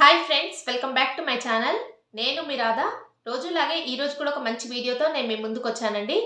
Hi friends welcome back to my channel నేను మీ రాధా. రోజులాగే ఈరోజు కూడా ఒక మంచి వీడియోతో నేను మీ ముందుకు వచ్చానండి.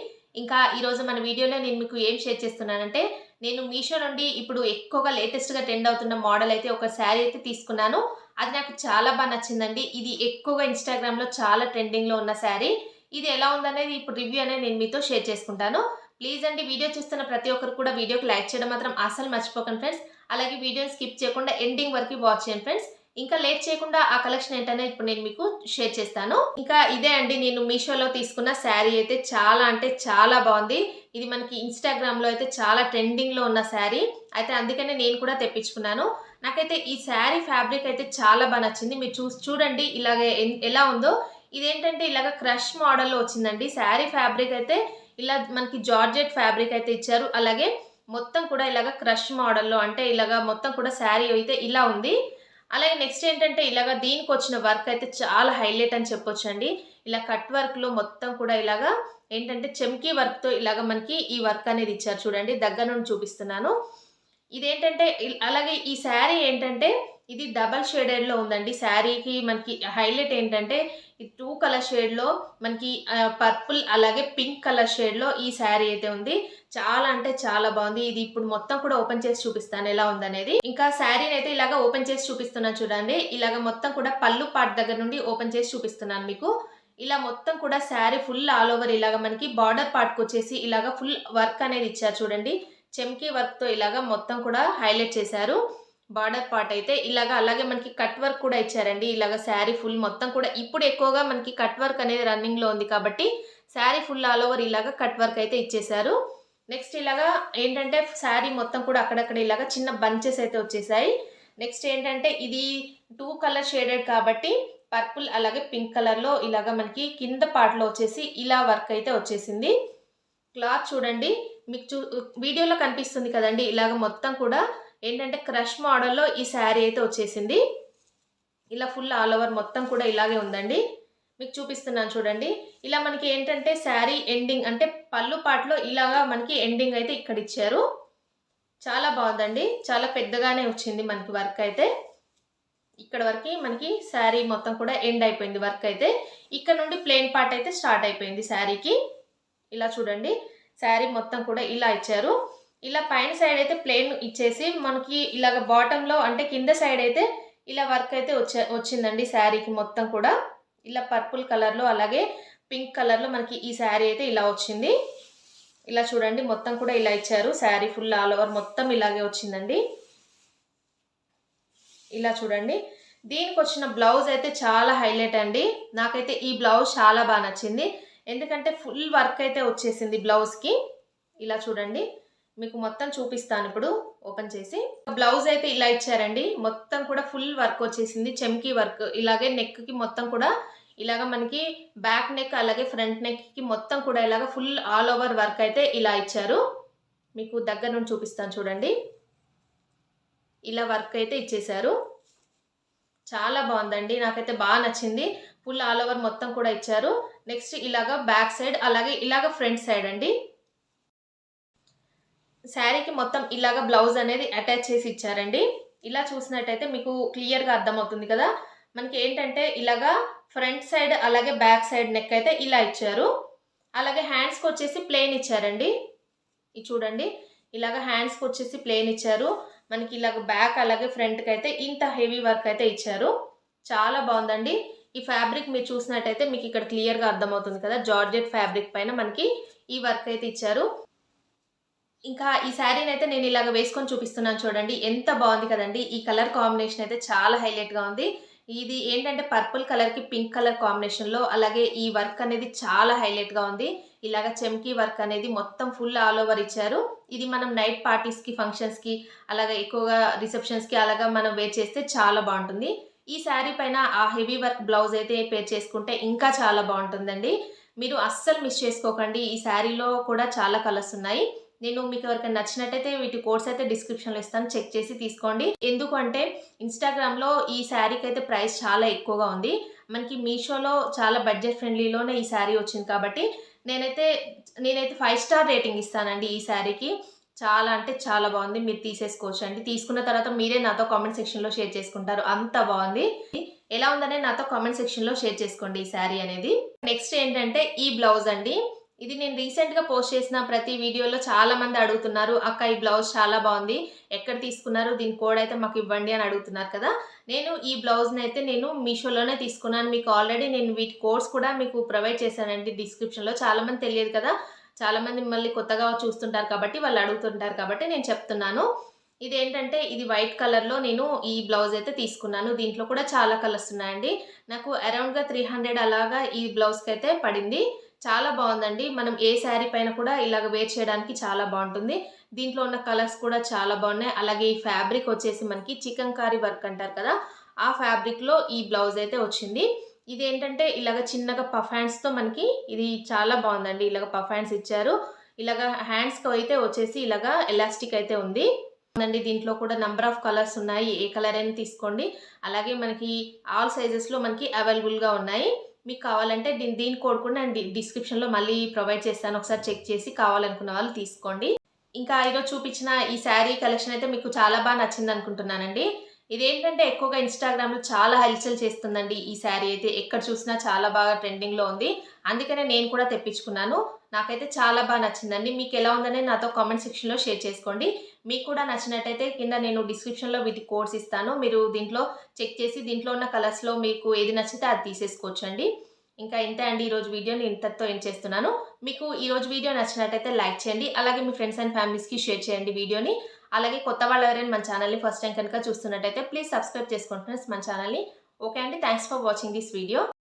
ఇంకా ఈరోజు మన వీడియోలో నేను మీకు ఏం షేర్ చేస్తున్నానంటే నేను మీషో నుండి ఇప్పుడు ఎక్కువగా లేటెస్ట్గా ట్రెండ్ అవుతున్న మోడల్ అయితే ఒక శారీ అయితే తీసుకున్నాను. అది నాకు చాలా బాగా నచ్చిందండి. ఇది ఎక్కువగా ఇన్స్టాగ్రామ్లో చాలా ట్రెండింగ్లో ఉన్న శారీ ఇది ఎలా ఉందనేది ఇప్పుడు రివ్యూ అనేది నేను మీతో షేర్ చేసుకుంటాను. ప్లీజ్ అండి వీడియో చూస్తున్న ప్రతి ఒక్కరు కూడా వీడియోకి లైక్ చేయడం మాత్రం అసలు మర్చిపోకండి ఫ్రెండ్స్ అలాగే వీడియోని స్కిప్ చేయకుండా ఎండింగ్ వరకు వాచ్ చేయండి ఫ్రెండ్స్ ఇంకా లేట్ చేయకుండా ఆ కలెక్షన్ ఏంటనే ఇప్పుడు నేను మీకు షేర్ చేస్తాను. ఇంకా ఇదే అండి నేను మీషోలో తీసుకున్న శారీ అయితే చాలా అంటే చాలా బాగుంది. ఇది మనకి ఇన్స్టాగ్రామ్లో అయితే చాలా ట్రెండింగ్లో ఉన్న శారీ. అయితే అందుకనే నేను కూడా తెప్పించుకున్నాను. నాకైతే ఈ శారీ ఫ్యాబ్రిక్ అయితే చాలా బాగా నచ్చింది. మీరు చూ చూడండి ఇలాగే ఎన్- ఎలా ఉందో. ఇదేంటంటే ఇలాగ క్రష్ మోడల్లో వచ్చిందండి. శారీ ఫ్యాబ్రిక్ అయితే ఇలా మనకి జార్జెట్ ఫ్యాబ్రిక్ అయితే ఇచ్చారు. అలాగే మొత్తం కూడా ఇలాగ క్రష్ మోడల్లో అంటే ఇలాగ మొత్తం కూడా శారీ అయితే ఇలా ఉంది. అలాగే నెక్స్ట్ ఏంటంటే ఇలాగ దీనికి వచ్చిన వర్క్ అయితే చాలా హైలైట్ అని చెప్పొచ్చు అండి ఇలా కట్ వర్క్లో మొత్తం కూడా ఇలాగా ఏంటంటే చెమ్కీ వర్క్తో ఇలాగ మనకి ఈ వర్క్ అనేది ఇచ్చారు చూడండి. దగ్గర నుండి చూపిస్తున్నాను. ఇదేంటంటే అలాగే ఈ శారీ ఏంటంటే ఇది డబల్ షేడెడ్లో ఉందండి. శారీకి మనకి హైలైట్ ఏంటంటే ఈ టూ కలర్ షేడ్లో మనకి పర్పుల్ అలాగే పింక్ కలర్ షేడ్లో ఈ శారీ అయితే ఉంది. చాలా అంటే చాలా బాగుంది. ఇది ఇప్పుడు మొత్తం కూడా ఓపెన్ చేసి చూపిస్తాను ఎలా ఉందనేది. ఇంకా శారీని అయితే ఇలాగ ఓపెన్ చేసి చూపిస్తున్నాను చూడండి. ఇలాగ మొత్తం కూడా పళ్ళు పార్ట్ దగ్గర నుండి ఓపెన్ చేసి చూపిస్తున్నాను మీకు. ఇలా మొత్తం కూడా శారీ ఫుల్ ఆల్ ఓవర్ ఇలాగ మనకి బార్డర్ పార్ట్కి వచ్చేసి ఇలాగ ఫుల్ వర్క్ అనేది ఇచ్చారు చూడండి. చెమ్కీ వర్క్తో ఇలాగ మొత్తం కూడా హైలైట్ చేశారు. బార్డర్ పార్ట్ అయితే ఇలాగ అలాగే మనకి కట్ వర్క్ కూడా ఇచ్చారండి. ఇలాగ శారీ ఫుల్ మొత్తం కూడా ఇప్పుడు ఎక్కువగా మనకి కట్ వర్క్ అనేది రన్నింగ్లో ఉంది కాబట్టి శారీ ఫుల్ ఆల్ ఓవర్ ఇలాగ కట్ వర్క్ అయితే ఇచ్చేశారు. నెక్స్ట్ ఇలాగా ఏంటంటే శారీ మొత్తం కూడా అక్కడక్కడ ఇలాగ చిన్న బంచెస్ అయితే వచ్చేసాయి. నెక్స్ట్ ఏంటంటే ఇది టూ కలర్ షేడెడ్ కాబట్టి పర్పుల్ అలాగే పింక్ కలర్లో ఇలాగ మనకి కింద పార్ట్లో వచ్చేసి ఇలా వర్క్ అయితే వచ్చేసింది. క్లాత్ చూడండి మీకు చూ వీడియోలో కనిపిస్తుంది కదండి ఇలాగ మొత్తం కూడా ఏంటంటే క్రష్ మోడల్లో ఈ శారీ అయితే వచ్చేసింది. ఇలా ఫుల్ ఆల్ ఓవర్ మొత్తం కూడా ఇలాగే ఉందండి. మీకు చూపిస్తున్నాను చూడండి. ఇలా మనకి ఏంటంటే శారీ ఎండింగ్ అంటే పళ్ళు పాటలో ఇలాగా మనకి ఎండింగ్ అయితే ఇక్కడ ఇచ్చారు. చాలా బాగుందండి. చాలా పెద్దగానే వచ్చింది మనకి వర్క్ అయితే. ఇక్కడ వరకు మనకి శారీ మొత్తం కూడా ఎండ్ అయిపోయింది వర్క్ అయితే. ఇక్కడ నుండి ప్లెయిన్ పార్ట్ అయితే స్టార్ట్ అయిపోయింది శారీకి. ఇలా చూడండి. శారీ మొత్తం కూడా ఇలా ఇచ్చారు. ఇలా పైన సైడ్ అయితే ప్లెయిన్ ఇచ్చేసి మనకి ఇలాగ బాటంలో అంటే కింద సైడ్ అయితే ఇలా వర్క్ అయితే వచ్చే వచ్చిందండి శారీకి మొత్తం కూడా. ఇలా పర్పుల్ కలర్లో అలాగే పింక్ కలర్లో మనకి ఈ శారీ అయితే ఇలా వచ్చింది. ఇలా చూడండి మొత్తం కూడా ఇలా ఇచ్చారు. శారీ ఫుల్ ఆల్ ఓవర్ మొత్తం ఇలాగే వచ్చిందండి. ఇలా చూడండి. దీనికి వచ్చిన బ్లౌజ్ అయితే చాలా హైలైట్ అండి. నాకైతే ఈ బ్లౌజ్ చాలా బాగా నచ్చింది. ఎందుకంటే ఫుల్ వర్క్ అయితే వచ్చేసింది బ్లౌజ్కి ఇలా చూడండి. మీకు మొత్తం చూపిస్తాను ఇప్పుడు. ఓపెన్ చేసి. బ్లౌజ్ అయితే ఇలా ఇచ్చారండి. మొత్తం కూడా ఫుల్ వర్క్ వచ్చేసింది. చెమ్కి వర్క్. ఇలాగే నెక్కి మొత్తం కూడా ఇలాగ మనకి బ్యాక్ నెక్ అలాగే ఫ్రంట్ నెక్కి మొత్తం కూడా ఇలాగ ఫుల్ ఆల్ ఓవర్ వర్క్ అయితే ఇలా ఇచ్చారు. మీకు దగ్గర నుండి చూపిస్తాను చూడండి. ఇలా వర్క్ అయితే ఇచ్చేశారు. చాలా బాగుందండి. నాకైతే బాగా నచ్చింది. ఫుల్ ఆల్ ఓవర్ మొత్తం కూడా ఇచ్చారు. నెక్స్ట్ ఇలాగ బ్యాక్ సైడ్ అలాగే ఇలాగ ఫ్రంట్ సైడ్ అండి. శారీకి మొత్తం ఇలాగ బ్లౌజ్ అనేది అటాచ్ చేసి ఇచ్చారండి. ఇలా చూసినట్టయితే మీకు క్లియర్గా అర్థమవుతుంది కదా. మనకి ఏంటంటే ఇలాగా ఫ్రంట్ సైడ్ అలాగే బ్యాక్ సైడ్ నెక్ అయితే ఇలా ఇచ్చారు. అలాగే హ్యాండ్స్కి వచ్చేసి ప్లెయిన్ ఇచ్చారండి. ఇది చూడండి. ఇలాగ హ్యాండ్స్కి వచ్చేసి ప్లెయిన్ ఇచ్చారు. మనకి ఇలాగ బ్యాక్ అలాగే ఫ్రంట్కి అయితే ఇంత హెవీ వర్క్ అయితే ఇచ్చారు. చాలా బాగుందండి. ఈ ఫ్యాబ్రిక్ మీరు చూసినట్టయితే మీకు ఇక్కడ క్లియర్గా అర్థమవుతుంది కదా. జార్జెట్ ఫ్యాబ్రిక్ పైన మనకి ఈ వర్క్ అయితే ఇచ్చారు. ఇంకా ఈ శారీని అయితే నేను ఇలాగ వేసుకొని చూపిస్తున్నాను చూడండి. ఎంత బాగుంది కదండి. ఈ కలర్ కాంబినేషన్ అయితే చాలా హైలైట్గా ఉంది. ఇది ఏంటంటే పర్పుల్ కలర్కి పింక్ కలర్ కాంబినేషన్లో అలాగే ఈ వర్క్ అనేది చాలా హైలైట్గా ఉంది. ఇలాగ చెమ్కీ వర్క్ అనేది మొత్తం ఫుల్ ఆల్ ఓవర్ ఇచ్చారు. ఇది మనం నైట్ పార్టీస్కి ఫంక్షన్స్కి అలాగే ఎక్కువగా రిసెప్షన్స్కి అలాగా మనం వేర్ చేస్తే చాలా బాగుంటుంది. ఈ శారీ పైన ఆ హెవీ వర్క్ బ్లౌజ్ అయితే పేర్ చేసుకుంటే ఇంకా చాలా బాగుంటుందండి. మీరు అస్సలు మిస్ చేసుకోకండి. ఈ శారీలో కూడా చాలా కలర్స్ ఉన్నాయి. నేను మీకు ఎవరికైనా నచ్చినట్టయితే వీటి కోడ్స్ అయితే డిస్క్రిప్షన్లో ఇస్తాను. చెక్ చేసి తీసుకోండి. ఎందుకంటే ఇన్స్టాగ్రామ్లో ఈ శారీకి అయితే ప్రైస్ చాలా ఎక్కువగా ఉంది. మనకి మీషోలో చాలా బడ్జెట్ ఫ్రెండ్లీలోనే ఈ శారీ వచ్చింది కాబట్టి నేనైతే నేనైతే ఫైవ్ స్టార్ రేటింగ్ ఇస్తానండి ఈ శారీకి. చాలా అంటే చాలా బాగుంది. మీరు తీసేసుకోవచ్చు అండి. తీసుకున్న తర్వాత మీరే నాతో కామెంట్ సెక్షన్లో షేర్ చేసుకుంటారు. అంత బాగుంది. ఎలా ఉందనే నాతో కామెంట్ సెక్షన్లో షేర్ చేసుకోండి ఈ శారీ అనేది. నెక్స్ట్ ఏంటంటే ఈ బ్లౌజ్ అండి. ఇది నేను రీసెంట్గా పోస్ట్ చేసిన ప్రతి వీడియోలో చాలామంది అడుగుతున్నారు అక్క ఈ బ్లౌజ్ చాలా బాగుంది ఎక్కడ తీసుకున్నారు? దీని కోడ్ అయితే మాకు ఇవ్వండి అని అడుగుతున్నారు కదా. నేను ఈ బ్లౌజ్ని అయితే నేను మీషోలోనే తీసుకున్నాను. మీకు ఆల్రెడీ నేను వీటి కోడ్స్ కూడా మీకు ప్రొవైడ్ చేశానండి డిస్క్రిప్షన్లో. చాలామంది తెలియదు కదా. చాలామంది మళ్ళీ కొత్తగా చూస్తుంటారు కాబట్టి వాళ్ళు అడుగుతుంటారు కాబట్టి నేను చెప్తున్నాను. ఇదేంటంటే ఇది వైట్ కలర్లో నేను ఈ బ్లౌజ్ అయితే తీసుకున్నాను. దీంట్లో కూడా చాలా కలర్స్ ఉన్నాయండి. నాకు అరౌండ్గా త్రీ హండ్రెడ్ అలాగా ఈ బ్లౌజ్కి అయితే పడింది. చాలా బాగుందండి. మనం ఏ శారీ పైన కూడా ఇలాగ వేర్ చేయడానికి చాలా బాగుంటుంది. దీంట్లో ఉన్న కలర్స్ కూడా చాలా బాగున్నాయి. అలాగే ఈ ఫ్యాబ్రిక్ వచ్చేసి మనకి చికెన్ కారీ వర్క్ అంటారు కదా ఆ ఫ్యాబ్రిక్లో ఈ బ్లౌజ్ అయితే వచ్చింది. ఇది ఏంటంటే ఇలాగ చిన్నగా పఫ్ హ్యాండ్స్తో మనకి ఇది చాలా బాగుందండి. ఇలాగ పఫ్ హ్యాండ్స్ ఇచ్చారు. ఇలాగ హ్యాండ్స్కి అయితే వచ్చేసి ఇలాగ ఎలాస్టిక్ అయితే ఉంది. అండి దీంట్లో కూడా నెంబర్ ఆఫ్ కలర్స్ ఉన్నాయి. ఏ కలర్ అయినా తీసుకోండి. అలాగే మనకి ఆల్ సైజెస్లో మనకి అవైలబుల్గా ఉన్నాయి. మీకు కావాలంటే దీని దీని కోడ్ కూడా నేను డిస్క్రిప్షన్లో మళ్ళీ ప్రొవైడ్ చేస్తాను. ఒకసారి చెక్ చేసి కావాలనుకున్న వాళ్ళు తీసుకోండి. ఇంకా ఈరోజు చూపించిన ఈ శారీ కలెక్షన్ అయితే మీకు చాలా బాగా నచ్చింది అనుకుంటున్నానండి. ఇదేంటంటే ఎక్కువగా ఇన్స్టాగ్రామ్లో చాలా హల్చల్ చేస్తుందండి ఈ శారీ అయితే. ఎక్కడ చూసినా చాలా బాగా ట్రెండింగ్లో ఉంది. అందుకనే నేను కూడా తెప్పించుకున్నాను. నాకైతే చాలా బాగా నచ్చిందండి. మీకు ఎలా ఉందనే నాతో కామెంట్ సెక్షన్లో షేర్ చేసుకోండి. మీకు కూడా నచ్చినట్టయితే కింద నేను డిస్క్రిప్షన్లో వీటి కోడ్స్ ఇస్తాను. మీరు దీంట్లో చెక్ చేసి దీంట్లో ఉన్న కలర్స్లో మీకు ఏది నచ్చితే అది తీసేసుకోవచ్చండి. ఇంకా ఇంతే అండి ఈరోజు వీడియో నేను ఇంతతో ఏం చేస్తున్నాను. మీకు ఈరోజు వీడియో నచ్చినట్టయితే లైక్ చేయండి. అలాగే మీ ఫ్రెండ్స్ అండ్ ఫ్యామిలీస్కి షేర్ చేయండి వీడియోని అలాగే కొత్త వాళ్ళు ఎవరైనా మన ఛానల్ని ఫస్ట్ టైం కనుక చూస్తున్నట్టయితే ప్లీజ్ సబ్స్క్రైబ్ చేసుకుంటున్నారు మన ఛానల్ని ఓకే అండి. Thanks for watching this video